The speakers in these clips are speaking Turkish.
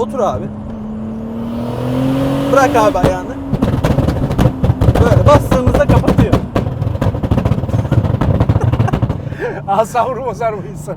Otur abi. Bırak abi ayağını. Böyle bastığımızda kapatıyor. Asabını bozar bu insan.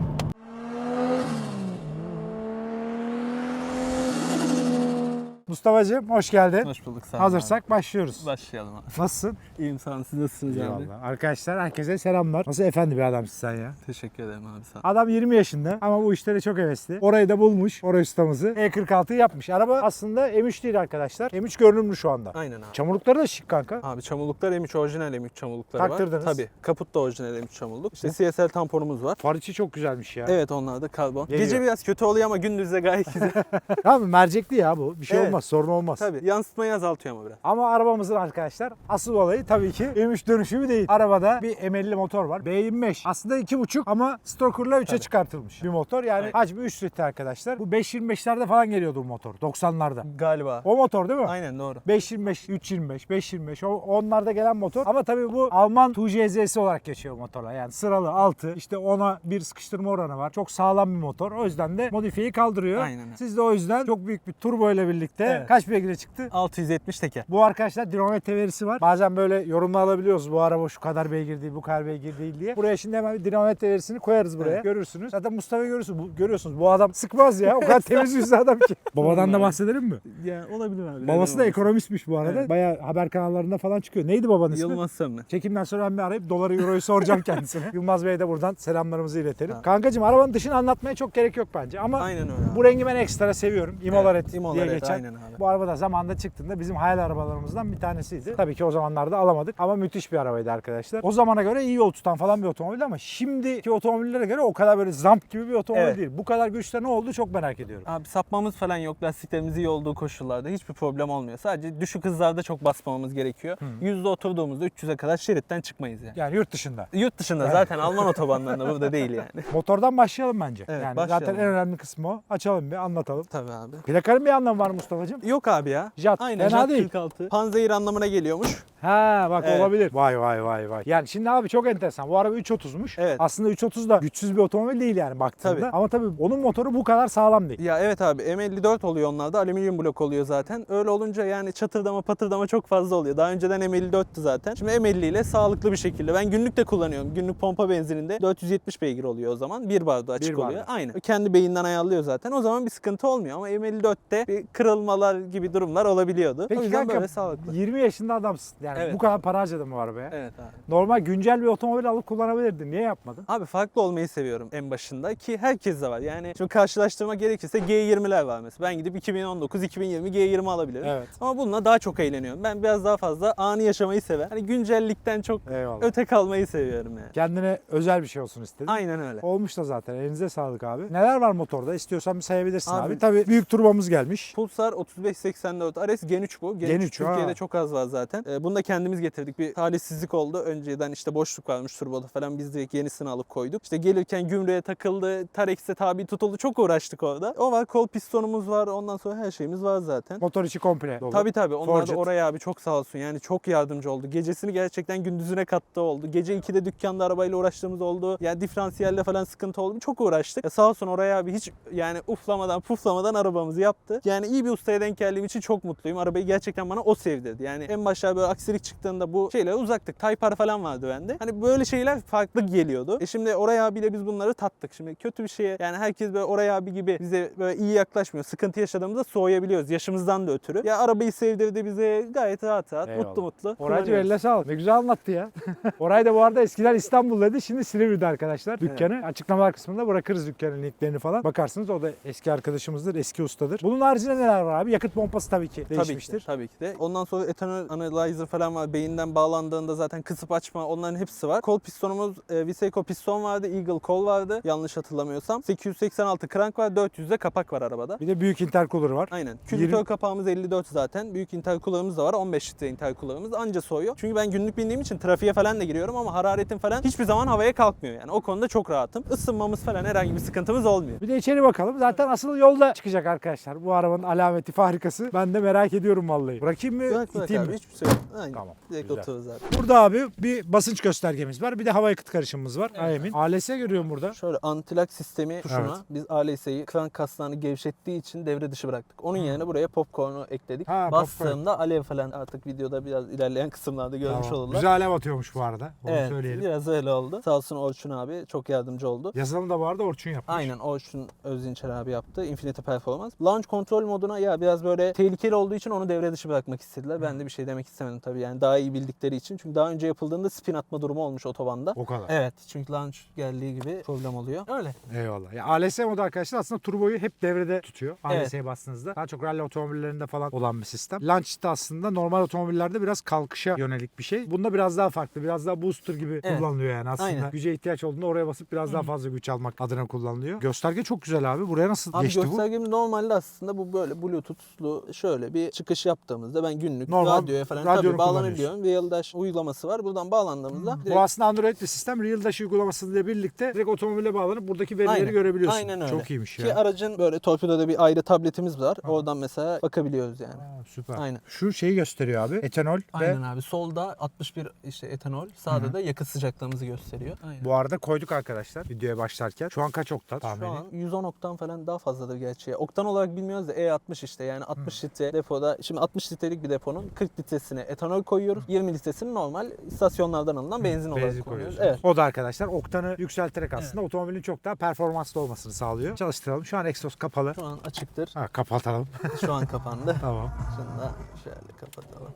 Mustafa'cığım hoş geldin. Hoş bulduk sağ ol Hazırsak başlıyoruz. abi. Başlayalım abi. Nasılsın? İyiyim sağ olun. Siz nasılsınız abi? Eyvallah. Arkadaşlar herkese selamlar. Nasıl efendi bir adamsın sen ya. Teşekkür ederim abi sağ ol. Adam 20 yaşında ama bu işlere çok hevesli. Orayı da bulmuş. Orayı ustamızı. E46'yı yapmış. Araba aslında M3 değil arkadaşlar. M3 görünümlü şu anda. Aynen abi. Çamurlukları da şık kanka. Abi çamurluklar M3 orijinal M3 çamurlukları var. Taktırdınız. Tabii. Kaput da orijinal M3 çamurluk. İşte CSL tamponumuz var. Far içi çok güzelmiş ya. Evet onlar da karbon. Geliyor. Gece biraz kötü oluyor ama gündüz de gayet güzel. Abi mercekli ya bu. Bir şey Evet. olmaz. Sorun olmaz. Tabii. Yansıtmayı azaltıyor ama biraz. Ama arabamızın arkadaşlar asıl olayı tabii ki M3 dönüşümü değil. Arabada bir M50 motor var. B25. Aslında 2.5 ama Stoker'la 3'e Tabii. çıkartılmış bir motor. Yani Evet. hacmi 3 litre arkadaşlar. Bu 5.25'lerde falan geliyordu bu motor. 90'larda. Galiba. O motor değil mi? Aynen doğru. 525, 325, 525 o onlarda gelen motor. Ama tabii bu Alman 2JZ'si olarak geçiyor motorla. Yani sıralı 6 işte ona bir sıkıştırma oranı var. Çok sağlam bir motor. O yüzden de modifiyeyi kaldırıyor. Aynen. Siz de o yüzden çok büyük bir turbo ile birlikte Evet. kaç beygire çıktı? 670 teker. Bu arkadaşlar dinamometre verisi var. Bazen böyle yorumla alabiliyoruz. Bu araba şu kadar beygir değil, bu kadar beygir değil diye. Buraya şimdi hemen bir dinamometre verisini koyarız buraya. Evet. Görürsünüz. Zaten Mustafa görürsünüz. Bu, görüyorsunuz. Bu adam sıkmaz ya. O kadar temiz yüzlü adam ki. Babadan da bahsedelim mi? Ya olabilir abi. Babası da ekonomistmiş bu arada. Evet. Bayağı haber kanallarında falan çıkıyor. Neydi babanın ismi? Yılmaz Sömre. Çekimden sonra ben bir arayıp doları euroyu soracağım kendisine. Yılmaz Bey'e de buradan selamlarımızı iletelim. Kankacığım arabanın dışını anlatmaya çok gerek yok bence. Ama Aynen öyle. bu rengi ben ekstra seviyorum. Imola Evet, Red Imola diye Red, geçen. aynen abi. Bu araba da zamanında çıktığında bizim hayal arabalarımızdan bir tanesiydi. Tabii ki o zamanlarda alamadık ama müthiş bir arabaydı arkadaşlar. O zamana göre iyi yol tutan falan bir otomobil ama şimdiki otomobillere göre o kadar böyle zamp gibi bir otomobil Evet. değil. Bu kadar güçte ne oldu çok merak ediyorum. Abi sapmamız falan yok. Lastiklerimiz iyi olduğu koşullarda hiçbir problem olmuyor. Sadece düşük hızlarda çok basmamamız gerekiyor. Yüzde oturduğumuzda 300'e kadar şeritten çıkmayız yani. Yani yurt dışında. Yurt dışında zaten Alman otobanlarında burada değil yani. Motordan başlayalım bence. Evet, yani başlayalım zaten en önemli kısmı o. Açalım bir anlatalım. Tabii abi. Plakanın bir anlamı var Mustafa'cığım. Yok abi ya. Jat. Aynen Fena Jat değil. 46. Panzehir anlamına geliyormuş. Ha bak Evet. olabilir. Vay vay vay vay. Yani şimdi abi çok enteresan. Bu araba 330'muş. Evet. Aslında 330 da güçsüz bir otomobil değil yani baktığında. Tabii. Ama tabii onun motoru bu kadar sağlam değil. Ya evet abi M54 oluyor onlarda. Alüminyum blok oluyor zaten. Öyle olunca yani çatırdama patırdama çok fazla oluyor. Daha önceden M54'tü zaten. Şimdi M50 ile sağlıklı bir şekilde. Ben günlük de kullanıyorum. Günlük pompa benzininde 470 beygir oluyor o zaman. Bir barda açık Bir oluyor. Aynen. Kendi beyinden ayarlıyor zaten. O zaman bir sıkıntı olmuyor. Ama M54'te bir kırılmalar gibi durumlar olabiliyordu. o Peki yüzden kanka böyle sağlıklı. 20 yaşında adamsın. Yani Evet. bu kadar para harcadın bu arabaya. Evet abi. Normal güncel bir otomobil alıp kullanabilirdin. Niye yapmadın? Abi farklı olmayı seviyorum en başında ki herkes de var. Yani şimdi karşılaştırma gerekirse G20'ler var mesela. Ben gidip 2019, 2020 G20 alabilirim. Evet. Ama bununla daha çok eğleniyorum. Ben biraz daha fazla anı yaşamayı seven. Hani güncellikten çok Eyvallah. öte kalmayı seviyorum yani. Kendine özel bir şey olsun istedin. Aynen öyle. Olmuş da zaten. Elinize sağlık abi. Neler var motorda? İstiyorsan bir sayabilirsin abi. Abi- Tabii büyük turbomuz gelmiş. Pulsar 3584 RS Gen 3 bu. Gen, Gen 3 3, Türkiye'de ha. çok az var zaten. Ee, bunu da kendimiz getirdik. Bir talihsizlik oldu. Önceden işte boşluk varmış turboda falan. Biz direkt yenisini alıp koyduk. İşte gelirken gümrüğe takıldı. Tarex'e tabi tutuldu. Çok uğraştık orada. O var. Kol pistonumuz var. Ondan sonra her şeyimiz var zaten. Motor içi komple dolu. Tabii tabii. Onlar da Forget. oraya abi çok sağ olsun. Yani çok yardımcı oldu. Gecesini gerçekten gündüzüne kattı oldu. Gece 2'de dükkanda arabayla uğraştığımız oldu. Yani diferansiyelde falan sıkıntı oldu. Çok uğraştık. Ya sağ olsun oraya abi hiç yani uflamadan puflamadan arabamızı yaptı. Yani iyi bir ustaya denk geldiğim için çok mutluyum. Arabayı gerçekten bana o sevdirdi. Yani en başta böyle aksilik çıktığında bu şeyle uzaktık. Taypar falan vardı bende. Hani böyle şeyler farklı geliyordu. E şimdi Oraya abiyle biz bunları tattık. Şimdi kötü bir şeye yani herkes böyle Oraya abi gibi bize böyle iyi yaklaşmıyor. Sıkıntı yaşadığımızda soğuyabiliyoruz. Yaşımızdan da ötürü. Ya arabayı sevdirdi bize gayet rahat rahat, Eyvallah. mutlu mutlu. Oraycı eline sağlık. Ne güzel anlattı ya. Oray da bu arada eskiden İstanbul'daydı. Şimdi Silivri'de arkadaşlar dükkanı. Açıklamalar kısmında bırakırız dükkanın linklerini falan. Bakarsınız o da eski arkadaşımızdır, eski ustadır. Bunun haricinde neler var abi? Yakıt pompası tabii ki Tabii değişmiştir. ki, tabii ki de. Ondan sonra etanol analyzer falan var. Beyinden bağlandığında zaten kısıp açma onların hepsi var. Kol pistonumuz e, Viseco piston vardı. Eagle kol vardı. Yanlış hatırlamıyorsam. 886 crank var. 400'de kapak var arabada. Bir de büyük intercooler var. Aynen. Yirmi- Kübitör kapağımız 54 zaten. Büyük intercooler'ımız da var. 15 litre intercooler'ımız anca soğuyor. Çünkü ben günlük bindiğim için trafiğe falan da giriyorum ama hararetim falan hiçbir zaman havaya kalkmıyor. Yani o konuda çok rahatım. Isınmamız falan herhangi bir sıkıntımız olmuyor. Bir de içeri bakalım. Zaten asıl yolda çıkacak arkadaşlar. Bu arabanın alameti fabrikası. Ben de merak ediyorum vallahi. Bırakayım mı? Bırak bırak iteyim abi mi? hiçbir şey yok. Aynen. Tamam, Direkt güzel. otururuz abi. Burada abi bir basınç göstergemiz var. Bir de hava yakıt karışımımız var. AEM'in. ALS görüyorum burada. Şöyle antilak sistemi tuşuna Evet. biz ALS'yi krank kaslarını gevşettiği için devre dışı bıraktık. Onun yerine buraya popcorn'u ekledik. Ha, Bastığımda alev falan artık videoda biraz ilerleyen kısımlarda görmüş Tamam. olurlar. Güzel alev atıyormuş bu arada. Onu evet, söyleyelim. biraz öyle oldu. Sağ olsun Orçun abi çok yardımcı oldu. Yazılımı da bu arada Orçun yapmış. Aynen Orçun Özzinçer abi yaptı. Infinity Performance. Launch kontrol moduna ya biraz böyle tehlikeli olduğu için onu devre dışı bırakmak istediler. Ben de bir şey demek istemedim tabii yani daha iyi bildikleri için. Çünkü daha önce yapıldığında spin atma durumu olmuş otobanda. O kadar. Evet çünkü launch geldiği gibi problem oluyor. Öyle. Eyvallah. Ya ALS modu arkadaşlar aslında turboyu hep devrede tutuyor. Evet. ALS'ye bastığınızda. Daha çok rally otomobillerinde falan olan bir sistem. Launch'ta aslında normal otomobillerde biraz kalkışa yönelik bir şey. Bunda biraz daha farklı. Biraz daha booster gibi Evet. kullanılıyor yani aslında. Aynen. Güce ihtiyaç olduğunda oraya basıp biraz daha fazla güç almak adına kullanılıyor. Gösterge çok güzel abi. Buraya nasıl Abi geçti bu? göstergemiz normalde aslında bu böyle bluetoothlu şöyle bir çıkış yaptığımızda ben günlük Normal radyoya falan tabii bağlanabiliyorum. Real Dash uygulaması var. Buradan bağlandığımızda direkt Bu aslında Android bir sistem. Real Dash uygulamasıyla birlikte direkt otomobile bağlanıp buradaki verileri Aynen. görebiliyorsun. Aynen öyle. Çok iyiymiş ya. Ki aracın böyle torpidoda bir ayrı tabletimiz var. Oradan mesela bakabiliyoruz yani. Aa, süper. Aynen. Şu şeyi gösteriyor abi. Etanol Aynen ve abi. Solda 61 işte etanol, sağda da yakıt sıcaklığımızı gösteriyor. Aynen. bu arada koyduk arkadaşlar videoya başlarken. Şu an kaç oktan? Şu Tahmini. an 110 oktan falan daha fazladır gerçi. Oktan olarak bilmiyoruz da E60 işte yani 60 litre depoda. Şimdi 60 litrelik bir deponun 40 litresine etanol koyuyoruz. 20 litresini normal istasyonlardan alınan benzin olarak Benzin koyuyoruz. koyuyorsunuz. Evet. O da arkadaşlar oktanı yükselterek aslında otomobilin çok daha performanslı olmasını sağlıyor. Çalıştıralım. Şu an egzoz kapalı. Şu an açıktır. Ha, kapatalım. Şu an kapandı. tamam. Şunu da şöyle kapatalım.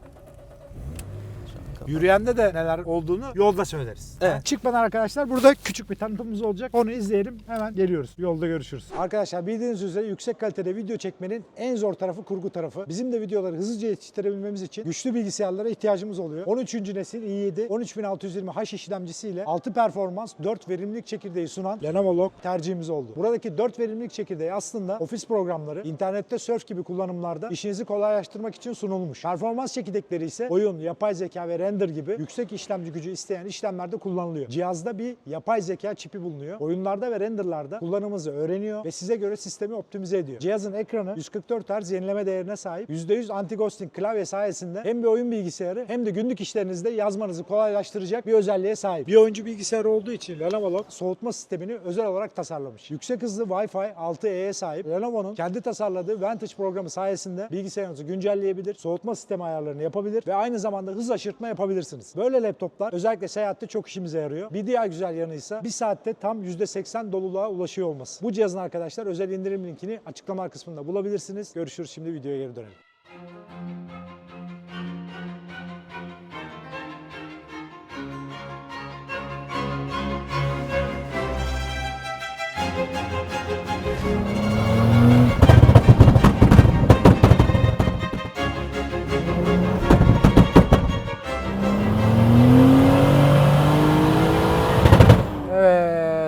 Kapandı. Yürüyende de neler olduğunu yolda söyleriz. Evet. Çıkmadan arkadaşlar burada küçük bir tanıtımımız olacak. Onu izleyelim. Hemen geliyoruz. Yolda görüşürüz. Arkadaşlar bildiğiniz üzere yüksek kalitede video çekmenin en zor tarafı kurgu tarafı. Bizim de videoları hızlıca yetiştirebilmemiz için güçlü bilgisayarlara ihtiyacımız oluyor. 13. nesil i7 13620H işlemcisiyle 6 performans 4 verimlilik çekirdeği sunan Lenovo Log tercihimiz oldu. Buradaki 4 verimlilik çekirdeği aslında ofis programları, internette surf gibi kullanımlarda işinizi kolaylaştırmak için sunulmuş. Performans çekirdekleri ise oyun, yapay zeka ve render gibi yüksek işlemci gücü isteyen işlemlerde kullanılıyor. Cihazda bir yapay zeka çipi bulunuyor. Oyunlarda ve renderlarda kullanımınızı öğreniyor ve size göre sistemi optimize ediyor. Cihazın ekranı 144 Hz yenileme değerine sahip. %100 anti-ghosting klavye sayesinde hem bir oyun bilgisayarı hem de günlük işlerinizde yazmanızı kolaylaştıracak bir özelliğe sahip. Bir oyuncu bilgisayarı olduğu için Lenovo Log soğutma sistemini özel olarak tasarlamış. Yüksek hızlı Wi-Fi 6E'ye sahip Lenovo'nun kendi tasarladığı Vantage programı sayesinde bilgisayarınızı güncelleyebilir, soğutma sistemi ayarlarını yapabilir ve aynı zamanda hız aşırtma yapabilirsiniz. Böyle laptoplar özellikle seyahatte çok işimize yarıyor. Bir diğer güzel yanı ise bir saatte tam %80 doluluğa ulaşıyor olması. Bu cihazın arkadaşlar özel indirim linkini açıklama kısmında bulabilirsiniz. Görüşürüz şimdi videoya geri dönelim.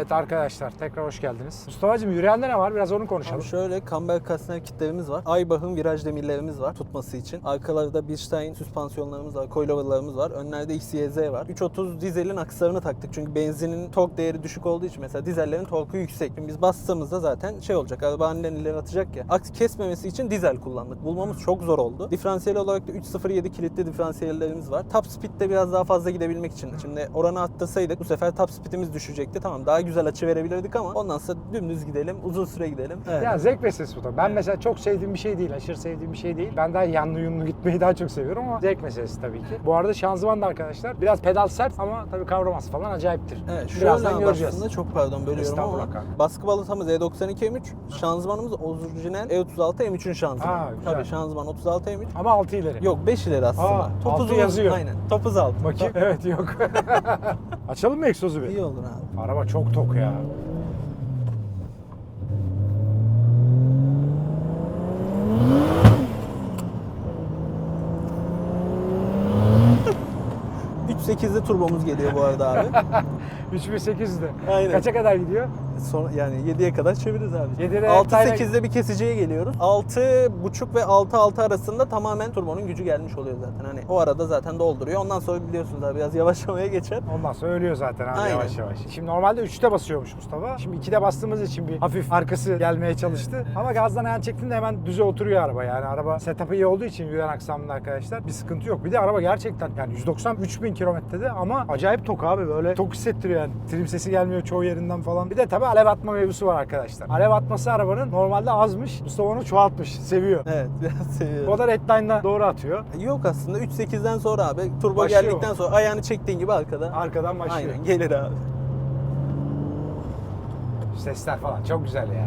Evet arkadaşlar tekrar hoş geldiniz. Mustafa'cığım yürüyende ne var? Biraz onu konuşalım. Abi şöyle Camber Kastner kitlerimiz var. Aybach'ın viraj demirlerimiz var tutması için. Arkalarda Bilstein süspansiyonlarımız var. Coilover'larımız var. Önlerde XYZ var. 330 dizelin akslarını taktık. Çünkü benzinin tork değeri düşük olduğu için mesela dizellerin torku yüksek. Şimdi biz bastığımızda zaten şey olacak. Araba aniden ileri atacak ya. Aks kesmemesi için dizel kullandık. Bulmamız çok zor oldu. Diferansiyel olarak da 307 kilitli diferansiyellerimiz var. Top speed'de biraz daha fazla gidebilmek için. Şimdi oranı arttırsaydık bu sefer top speed'imiz düşecekti. Tamam daha güzel açı verebilirdik ama ondan sonra dümdüz gidelim. Uzun süre gidelim. Evet. Ya zevk meselesi bu da. Ben mesela çok sevdiğim bir şey değil, aşırı sevdiğim bir şey değil. Ben daha yanlı yunlu gitmeyi daha çok seviyorum ama zevk meselesi tabii ki. Bu arada şanzıman da arkadaşlar biraz pedal sert ama tabii kavraması falan acayiptir. Evet, şu Birazdan an göreceğiz. aslında çok pardon bölüyorum ama kanka. baskı balatamız E92 M3, şanzımanımız orijinal E36 M3'ün şanzımanı. Aa, güzel. Tabii şanzıman 36 M3. Ama altı ileri. Yok 5 ileri aslında. Aa, altı uzun, yazıyor. Aynen. Topuz altı. Bakayım. evet yok. Açalım mı egzozu bir? İyi olur abi. Araba çok tok ya. Üç 3.8'li turbomuz geliyor bu arada abi. 3800'de. Aynen. Kaça kadar gidiyor? Son, yani 7'ye kadar çeviririz abi. 7'de 6-8'de bir kesiciye geliyoruz. 6.5 ve 6-6 arasında tamamen turbonun gücü gelmiş oluyor zaten. Hani o arada zaten dolduruyor. Ondan sonra biliyorsunuz abi biraz yavaşlamaya geçer. Ondan sonra ölüyor zaten abi Aynen. yavaş yavaş. Şimdi normalde 3'te basıyormuş Mustafa. Şimdi 2'de bastığımız için bir hafif arkası gelmeye çalıştı. Ama gazdan ayağını çektiğinde hemen düze oturuyor araba yani. Araba setup'ı iyi olduğu için yüren aksamlı arkadaşlar bir sıkıntı yok. Bir de araba gerçekten yani 193 bin kilometrede ama acayip tok abi böyle tok hissettiriyor yani. Trim sesi gelmiyor çoğu yerinden falan. Bir de tabii alev atma mevzusu var arkadaşlar. Alev atması arabanın normalde azmış. Mustafa onu çoğaltmış. Seviyor. Evet biraz seviyorum. O da redline'la doğru atıyor. Yok aslında 3.8'den sonra abi turbo Başlıyor. geldikten sonra ayağını çektiğin gibi arkada. Arkadan başlıyor. Aynen gelir abi. Sesler falan çok güzel ya.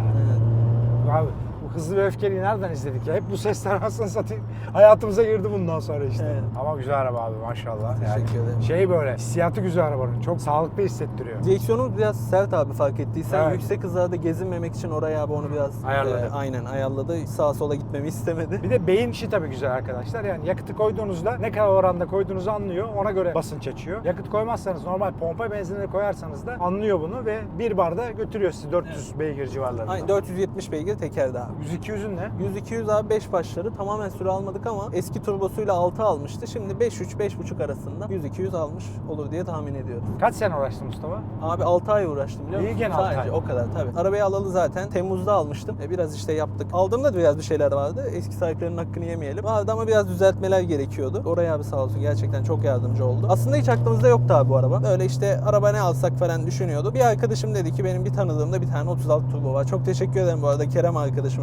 Abi bu hızlı ve öfkeliyi nereden izledik ya? Hep bu sesler aslında satayım. Hayatımıza girdi bundan sonra işte. Evet. Ama güzel araba abi maşallah. Teşekkür ederim. Şey böyle hissiyatı güzel arabanın. Çok sağlıklı hissettiriyor. Direksiyonu biraz sert abi fark ettiysen. Evet. Yüksek hızlarda gezinmemek için oraya abi onu biraz Ayarladı. e, aynen ayarladı. Sağa sola gitmemi istemedi. Bir de beyin işi tabii güzel arkadaşlar. Yani yakıtı koyduğunuzda ne kadar oranda koyduğunuzu anlıyor. Ona göre basınç açıyor. Yakıt koymazsanız normal pompa benzinini koyarsanız da anlıyor bunu ve bir barda götürüyor sizi 400 beygir civarlarında. Aynen 470 beygir tekerdi abi. 100-200'ün ne? 100-200 abi 5 başları tamamen süre almadık ama eski turbosuyla 6 almıştı. Şimdi 5-3-5.5 arasında 100-200 almış olur diye tahmin ediyorum. Kaç sene uğraştın Mustafa? Abi 6 ay uğraştım biliyor İyi musun? gene altı Sadece ay. o kadar tabii. Arabayı alalı zaten Temmuz'da almıştım. E, biraz işte yaptık. Aldığımda da biraz bir şeyler vardı. Eski sahiplerinin hakkını yemeyelim. Vardı ama biraz düzeltmeler gerekiyordu. Oraya abi sağ olsun gerçekten çok yardımcı oldu. Aslında hiç aklımızda yoktu abi bu araba. Öyle işte araba ne alsak falan düşünüyordu. Bir arkadaşım dedi ki benim bir tanıdığımda bir tane 36 turbo var. Çok teşekkür ederim bu arada Kerem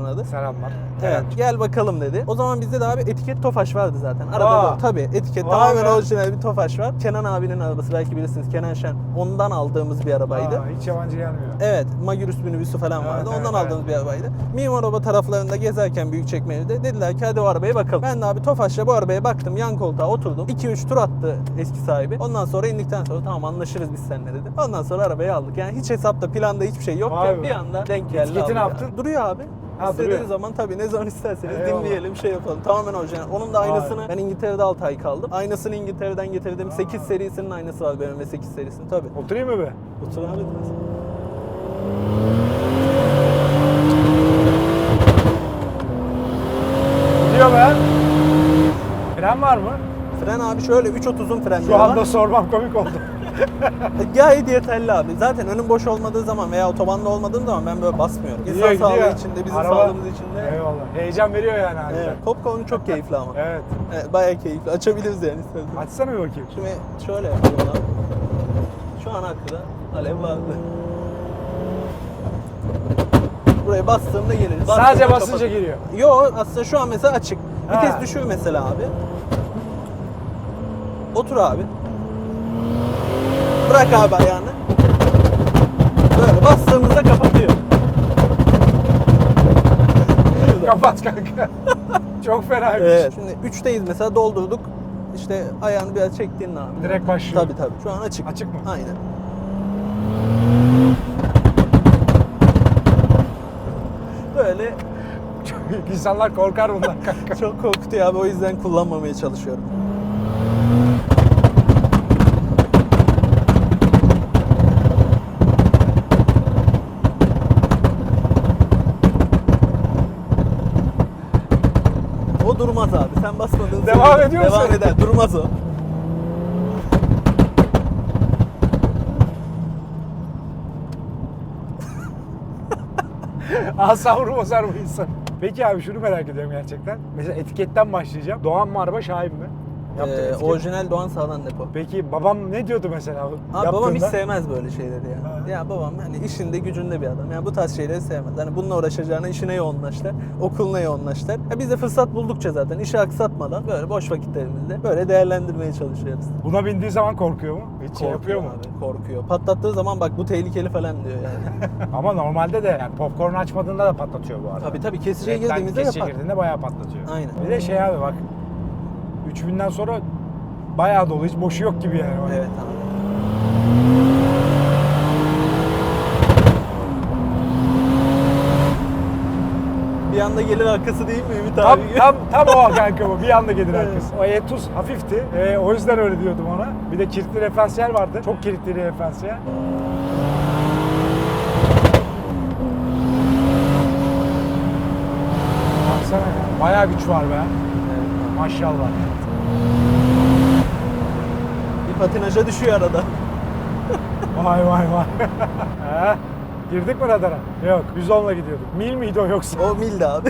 arkadaşımın adı. Selamlar. Evet, gel bakalım dedi. O zaman bizde de abi etiket Tofaş vardı zaten. Araba Aa. Tabii etiket Vay tamamen be. orijinal bir Tofaş var. Kenan abinin arabası belki bilirsiniz. Kenan Şen. Ondan aldığımız bir arabaydı. Aa, hiç yabancı gelmiyor. Evet, Magirus minibüsü falan Evet, vardı. evet, Ondan evet. aldığımız bir arabaydı. Mimar Oba taraflarında gezerken büyük çekmeli dediler ki hadi o arabaya bakalım. Ben de abi Tofaş'la bu arabaya baktım. Yan koltuğa oturdum. 2-3 tur attı eski sahibi. Ondan sonra indikten sonra tamam anlaşırız biz seninle dedi. Ondan sonra arabayı aldık. Yani hiç hesapta planda hiçbir şey yokken Vay be. bir anda denk geldi. Etiketi ne yaptın? ya. Duruyor abi. Ha, İstediğiniz duruyor. zaman tabii ne zaman isterseniz Eyvallah. dinleyelim şey yapalım. Tamamen orijinal. Onun da Vay. aynısını ben İngiltere'de 6 ay kaldım. Aynısını İngiltere'den getirdim. 8 serisinin aynısı var BMW 8 serisinin tabii. Oturayım mı be? Otur abi. Gidiyor be. Fren var mı? Fren abi şöyle 3.30'un frenleri Şu var. anda sormam komik oldu. Gayet yeterli abi. Zaten önüm boş olmadığı zaman veya otobanda olmadığım zaman ben böyle basmıyorum. İnsan Gidiyor, sağlığı gidiyor. içinde, bizim Araba- sağlığımız içinde. Eyvallah. Heyecan veriyor yani harbiden. Evet. Popcorn çok keyifli ama. Evet. Evet, bayağı keyifli. Açabiliriz yani isterseniz. Açsana bir bakayım. Şimdi şöyle yapalım abi. Şu an hakkında alev vardı. Buraya bastığımda gelir. Sadece Bastığımda basınca kapatır. giriyor. Yo aslında şu an mesela açık. Vites düşüyor mesela abi. Otur abi. Bırak abi ayağını. Böyle bastığımızda kapatıyor. Kapat kanka. Çok fenaymış. Evet. Şimdi 3'teyiz mesela doldurduk. İşte ayağını biraz çektiğin abi. Direkt başlıyor. Tabii tabii. Şu an açık. Açık mı? Aynen. Böyle İnsanlar korkar bundan kanka. çok korkutuyor abi o yüzden kullanmamaya çalışıyorum. O durmaz abi. Sen basmadığın Devam sürece ediyor musun? Devam eder. Durmaz o. Asabını bozar bu insan. Peki abi şunu merak ediyorum gerçekten. Mesela etiketten başlayacağım. Doğan mı araba Şahin mi? Ee, orijinal Doğan Sağdan Depo. Peki babam ne diyordu mesela? Abi babam hiç yaptığında? sevmez böyle şeyleri ya. Ha. Ya babam hani işinde gücünde bir adam. Yani bu tarz şeyleri sevmez. Hani bununla uğraşacağına işine yoğunlaşlar, okuluna yoğunlaşlar. Ya biz de fırsat buldukça zaten işi aksatmadan böyle boş vakitlerimizde böyle değerlendirmeye çalışıyoruz. Buna bindiği zaman korkuyor mu? Hiç şey yapıyor mu? abi, korkuyor. Patlattığı zaman bak bu tehlikeli falan diyor yani. Ama normalde de yani popcorn açmadığında da patlatıyor bu arada. tabii tabii kesiciye girdiğimizde kesiciye yapar. girdiğinde bayağı patlatıyor. Aynen. Bir de şey abi bak 3000'den sonra bayağı dolu. Hiç boşu yok gibi yani. Evet abi. Bir anda gelir arkası değil mi Ümit Tam, abi? tam, tam o kanka bu. Bir anda gelir arkası. O Etus hafifti. Ee, o yüzden öyle diyordum ona. Bir de kilitli referansiyel vardı. Çok kilitli referansiyel. Baksana ya. Bayağı güç var be. Evet. Maşallah. Bir patinaja düşüyor arada. Vay vay vay. He? Girdik mi radara? Yok. 110'la gidiyorduk. Mil miydi o yoksa? O mildi abi.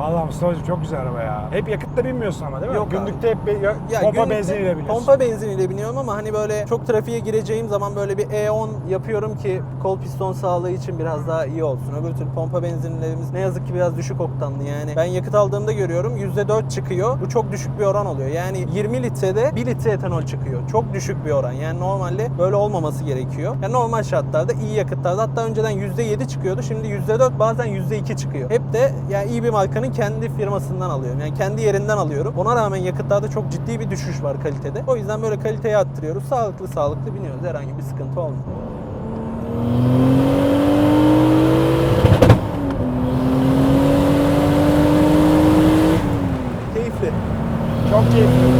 Vallahi Mustafa'cığım çok güzel araba ya. Hep yakıtla binmiyorsun ama değil mi? Yok abi. Günlükte hep be- ya- Ya pompa günlükte benziniyle biniyorsun. Pompa benziniyle biniyorum ama hani böyle çok trafiğe gireceğim zaman böyle bir E10 yapıyorum ki kol piston sağlığı için biraz daha iyi olsun. Öbür türlü pompa benzinlerimiz ne yazık ki biraz düşük oktanlı yani. Ben yakıt aldığımda görüyorum %4 çıkıyor. Bu çok düşük bir oran oluyor. Yani 20 litrede 1 litre etanol çıkıyor. Çok düşük bir oran. Yani normalde böyle olmaması gerekiyor. Yani normal şartlarda iyi yakıtlarda hatta önceden %7 çıkıyordu. Şimdi %4 bazen %2 çıkıyor. Hep de yani iyi bir markanın kendi firmasından alıyorum. Yani kendi yerinden alıyorum. Ona rağmen yakıtlarda çok ciddi bir düşüş var kalitede. O yüzden böyle kaliteyi arttırıyoruz. Sağlıklı sağlıklı biniyoruz. Herhangi bir sıkıntı olmuyor. Keyifli. Çok keyifli.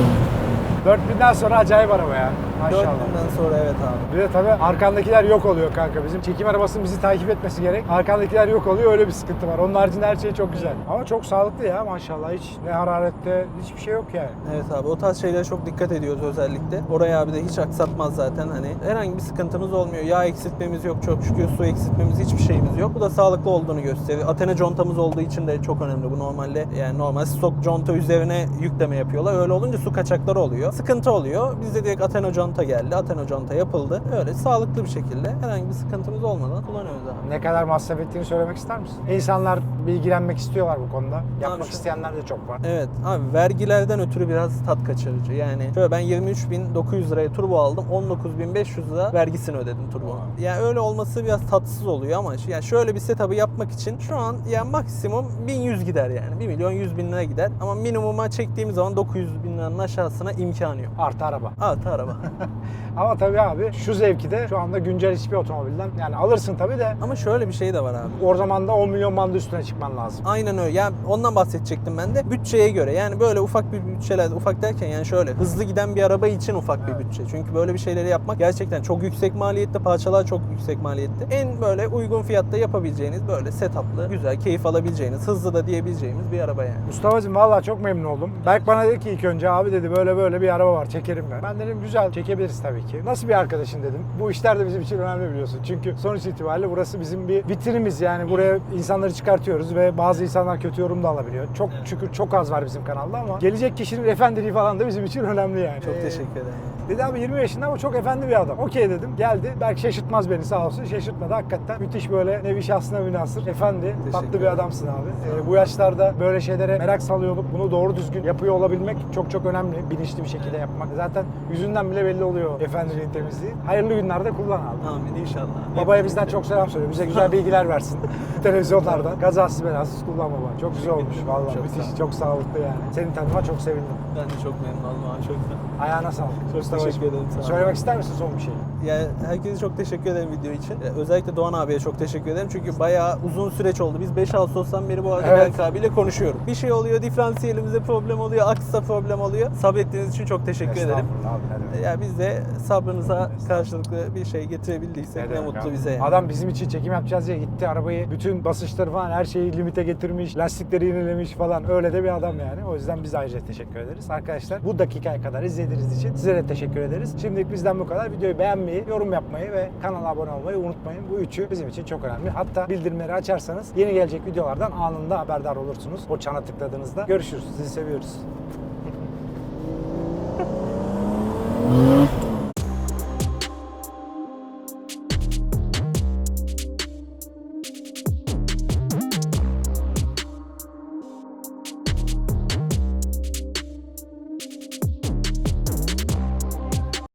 4000'den sonra acayip araba ya. Maşallah. 4000'den sonra evet abi. Bir de tabii arkandakiler yok oluyor kanka. Bizim çekim arabasının bizi takip etmesi gerek. Arkandakiler yok oluyor öyle bir sıkıntı var. Onun haricinde her şey çok güzel. Ama çok sağlıklı ya maşallah. Hiç ne hararette hiçbir şey yok yani. Evet abi o tarz şeylere çok dikkat ediyoruz özellikle. Oraya abi de hiç aksatmaz zaten hani. Herhangi bir sıkıntımız olmuyor. Yağ eksiltmemiz yok çok şükür. Su eksiltmemiz hiçbir şeyimiz yok. Bu da sağlıklı olduğunu gösteriyor. Athena contamız olduğu için de çok önemli. Bu normalde yani normal stok conta üzerine yükleme yapıyorlar. Öyle olunca su kaçakları oluyor. Sıkıntı oluyor. Bizde direkt Athena conta geldi. Athena conta yapıldı. Öyle sağlıklı bir şekilde herhangi bir sıkıntımız olmadan kullanıyoruz. Ne kadar masraf ettiğini söylemek ister misin? İnsanlar bilgilenmek istiyorlar bu konuda. Yapmak şu- isteyenler de çok var. Evet abi vergilerden ötürü biraz tat kaçırıcı. Yani şöyle ben 23.900 liraya turbo aldım. 19.500 lira vergisini ödedim turbo. Yani öyle olması biraz tatsız oluyor ama şu- yani şöyle bir setup'ı yapmak için şu an yani maksimum 1100 gider yani. 1 milyon 100 bin lira gider. Ama minimuma çektiğimiz zaman 900 bin liranın aşağısına imkanı yok. Artı araba. Artı araba. Ama tabii abi şu zevki de şu anda güncel hiçbir otomobilden yani alırsın tabii de ama şöyle bir şey de var abi. o zaman da 10 milyon bandı üstüne çıkman lazım. Aynen öyle. Yani ondan bahsedecektim ben de. Bütçeye göre. Yani böyle ufak bir bütçeler, ufak derken yani şöyle hızlı giden bir araba için ufak bir bütçe. Çünkü böyle bir şeyleri yapmak gerçekten çok yüksek maliyette, parçalar çok yüksek maliyette. En böyle uygun fiyatta yapabileceğiniz böyle setuplı, güzel, keyif alabileceğiniz, hızlı da diyebileceğimiz bir araba yani. Mustafa'cığım valla çok memnun oldum. Berk bana dedi ki ilk önce abi dedi böyle böyle bir araba var çekerim ben. Ben dedim güzel çekebiliriz tabii ki. Nasıl bir arkadaşın dedim. Bu işler de bizim için önemli biliyorsun. Çünkü sonuç itibariyle burası bizim bir vitrinimiz yani buraya insanları çıkartıyoruz ve bazı insanlar kötü yorum da alabiliyor. Çok şükür çok az var bizim kanalda ama gelecek kişinin efendiliği falan da bizim için önemli yani. Çok teşekkür ederim. Dedi abi 20 yaşında ama çok efendi bir adam. Okey dedim. Geldi. Belki şaşırtmaz beni sağ olsun. Şaşırtmadı. Hakikaten müthiş böyle nevi şahsına münasır. Efendi. tatlı bir adamsın abi. Ee, bu yaşlarda böyle şeylere merak salıyor olup bunu doğru düzgün yapıyor olabilmek çok çok önemli. Bilinçli bir şekilde yapmak. Zaten yüzünden bile belli oluyor efendiliğin temizliği. Hayırlı günlerde kullan abi. Amin inşallah. Babaya bizden çok selam söyle. Bize güzel bilgiler versin. Televizyonlardan. Kazasız belasız kullan baba. Çok güzel olmuş vallahi. Çok müthiş. sağ. Çok sağlıklı yani. Senin tanıma çok sevindim. Ben de çok memnun oldum abi. Çok sağ ol. Ayağına sağlık. Çok. Teşekkür ederim, sağ ol. Söylemek ister misin son bir şey? Yani herkese çok teşekkür ederim video için. Ee, Özellikle Doğan abiye çok teşekkür ederim. Çünkü bayağı uzun süreç oldu. Biz 5 Ağustos'tan beri bu arada Evet. Berk abiyle konuşuyorum. Bir şey oluyor, diferansiyelimizde problem oluyor, aksa problem oluyor. Sabrettiğiniz için çok teşekkür ederim. Abi, ne demek. Ya biz de sabrınıza karşılıklı bir şey getirebildiysek ne, demek mutlu abi. bize yani. Adam bizim için çekim yapacağız diye gitti arabayı bütün basınçları falan her şeyi limite getirmiş, lastikleri yenilemiş falan öyle de bir adam yani. O yüzden biz ayrıca teşekkür ederiz. Arkadaşlar bu dakikaya kadar izlediğiniz için size de teşekkür ederiz. Şimdilik bizden bu kadar. Videoyu beğenmeyi, yorum yapmayı ve kanala abone olmayı unutmayın. Bu üçü bizim için çok önemli. Hatta bildirimleri açarsanız yeni gelecek videolardan anında haberdar olursunuz. O çana tıkladığınızda. Görüşürüz. Sizi seviyoruz.